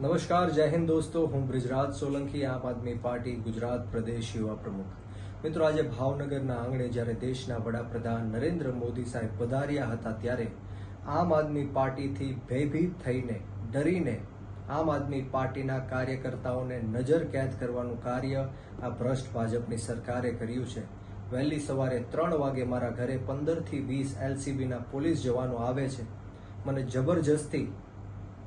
નમસ્કાર જય હિન્દ દોસ્તો હું બ્રિજરાજ સોલંકી આમ આદમી પાર્ટી ગુજરાત પ્રદેશ યુવા પ્રમુખ મિત્રો આજે ભાવનગરના આંગણે જ્યારે દેશના વડાપ્રધાન નરેન્દ્ર મોદી સાહેબ પધાર્યા હતા ત્યારે આમ આદમી પાર્ટીથી ભયભીત થઈને, ડરીને આમ આદમી પાર્ટીના કાર્યકર્તાઓને નજર કેદ કરવાનું કાર્ય આ ભ્રષ્ટ ભાજપની સરકારે કર્યું છે. વહેલી સવારે ત્રણ વાગે મારા ઘરે પંદરથી વીસ એલસીબીના પોલીસ જવાનો આવે છે. મને જબરજસ્તી,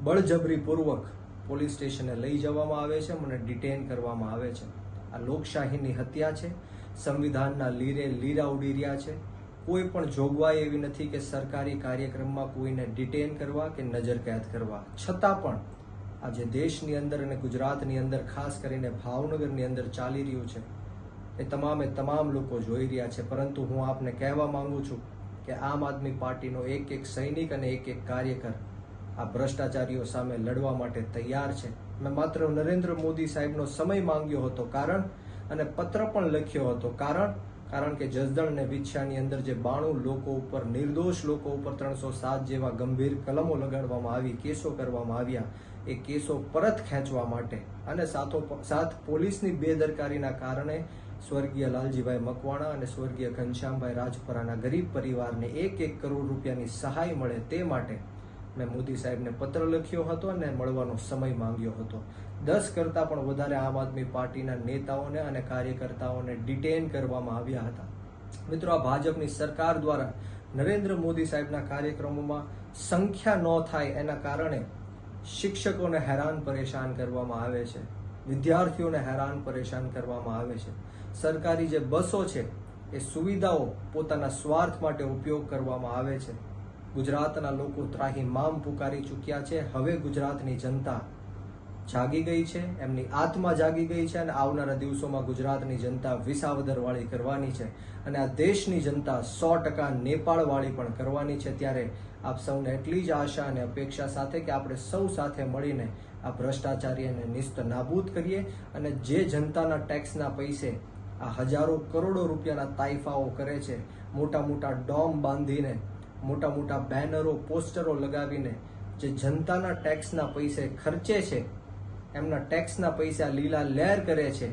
બળજબરીપૂર્વક પોલીસ સ્ટેશને લઈ જવામાં આવે છે, મને ડિટેન કરવામાં આવે છે. આ લોકશાહીની હત્યા છે, સંવિધાનના લીરે લીરા ઉડી રહ્યા છે. કોઈ પણ જોગવાઈ એવી નથી કે સરકારી કાર્યક્રમમાં કોઈને ડિટેન કરવા કે નજર કેદ કરવા. છતાં પણ આજે દેશની અંદર અને ગુજરાતની અંદર, ખાસ કરીને ભાવનગરની અંદર ચાલી રહ્યું છે, એ તમામે તમામ લોકો જોઈ રહ્યા છે. પરંતુ હું આપને કહેવા માંગુ છું કે આમ આદમી પાર્ટીનો એક એક સૈનિક અને એક એક કાર્યકર આ ભ્રષ્ટાચારીઓ સામે લડવા માટે તૈયાર છે. મેં માત્ર નરેન્દ્ર મોદી સાહેબનો સમય માંગ્યો હતો કારણ, અને પત્ર પણ લખ્યો હતો કારણ કારણ કે જસદણ અને વિછાની અંદર જે બાણું લોકો ઉપર, નિર્દોષ લોકો ઉપર ત્રણસો સાત જેવા ગંભીર કલમો લગાડવામાં આવી, કેસો કરવામાં આવ્યા, એ કેસો પરત ખેંચવા માટે. અને સાથો સાથ પોલીસની બેદરકારીના કારણે સ્વર્ગીય લાલજીભાઈ મકવાણા અને સ્વર્ગીય ઘનશ્યામભાઈ રાજપરાના ગરીબ પરિવારને એક એક કરોડ રૂપિયાની સહાય મળે તે માટે મેં મોદી સાહેબને પત્ર લખ્યો હતો અને મળવાનો સમય માંગ્યો હતો. દસ કરતાં પણ વધારે આમ આદમી પાર્ટીના નેતાઓને અને કાર્યકર્તાઓને ડિટેન કરવામાં આવ્યા હતા. મિત્રો, આ ભાજપની સરકાર દ્વારા નરેન્દ્ર મોદી સાહેબના કાર્યક્રમોમાં સંખ્યા ન થાય એના કારણે શિક્ષકોને હેરાન પરેશાન કરવામાં આવે છે. વિદ્યાર્થીઓને હેરાન પરેશાન કરવામાં આવે છે. સરકારી જે બસો છે, એ સુવિધાઓ પોતાના સ્વાર્થ માટે ઉપયોગ કરવામાં આવે છે. ગુજરાતના લોકો ત્રાહી મામ પુકારી ચૂક્યા છે. હવે ગુજરાતની જનતા જાગી ગઈ છે. એમની આત્મા જાગી ગઈ છે અને આવનારા દિવસોમાં ગુજરાતની જનતા વિસાવદરવાળી કરવાની છે અને આ દેશની જનતા સો ટકા નેપાળવાળી પણ કરવાની છે. ત્યારે આપ સૌને એટલી જ આશા અને અપેક્ષા સાથે કે આપણે સૌ સાથે મળીને આ ભ્રષ્ટાચારીને નિસ્ત નાબૂદ કરીએ અને જે જનતાના ટેક્સના પૈસે આ હજારો કરોડો રૂપિયાના તાઇફાઓ કરે છે, મોટા મોટા ડોમ બાંધીને મોટા મોટા બેનરો, પોસ્ટરો લગાવીને જે જનતાના ટેક્સના પૈસે ખર્ચે છે, એમના ટેક્સના પૈસા લીલા લહેર કરે છે,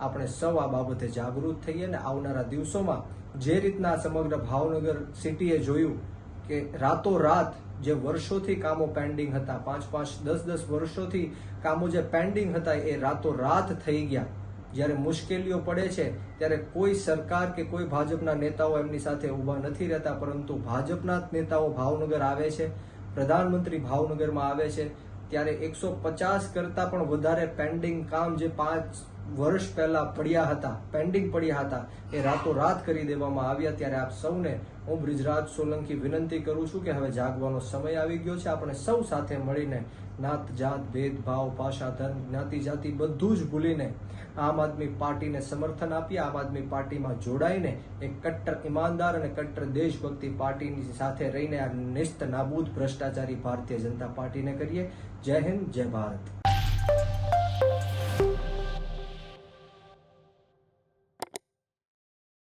આપણે સૌ આ બાબતે જાગૃત થઈએ અને આવનારા દિવસોમાં જે રીતના સમગ્ર ભાવનગર સિટીએ જોયું કે રાતોરાત જે વર્ષોથી કામો પેન્ડિંગ હતા પાંચ પાંચ દસ દસ વર્ષોથી કામો જે પેન્ડિંગ હતા એ રાતોરાત થઈ ગયા. જ્યારે મુશ્કેલીઓ પડે છે, ત્યારે કોઈ સરકાર કે કોઈ ભાજપના નેતાઓ એમની સાથે ઊભા નથી રહેતા, પરંતુ ભાજપના જ નેતાઓ ભાવનગર આવે છે, પ્રધાનમંત્રી ભાવનગરમાં આવે છે, ત્યારે એકસો પચાસ કરતાં પણ વધારે પેન્ડિંગ કામ જે પાંચ વર્ષ પહેલા પડ્યા હતા પેન્ડિંગ પડ્યા હતા, એ રાતોરાત કરી દેવામાં આવ્યા ત્યારે આપ સૌને હું બ્રિજરાજ સોલંકી વિનંતી કરું છું કે હવે જાગવાનો સમય આવી ગયો છે. આપણે સૌ સાથે મળીને નાત જાત ભેદભાવ ભાષા ધર્મ જ્ઞાતિ જાતિ બધું જ ભૂલીને આમ આદમી પાર્ટીને સમર્થન આપીએ આમ આદમી પાર્ટીમાં જોડાઈને એક કટ્ટર ઈમાનદાર અને કટ્ટર દેશભક્તિ પાર્ટીની સાથે રહીને આ નિસ્ત, નાબૂદ, ભ્રષ્ટાચારી ભારતીય જનતા પાર્ટીને કરીએ. જય હિન્દ, જય ભારત.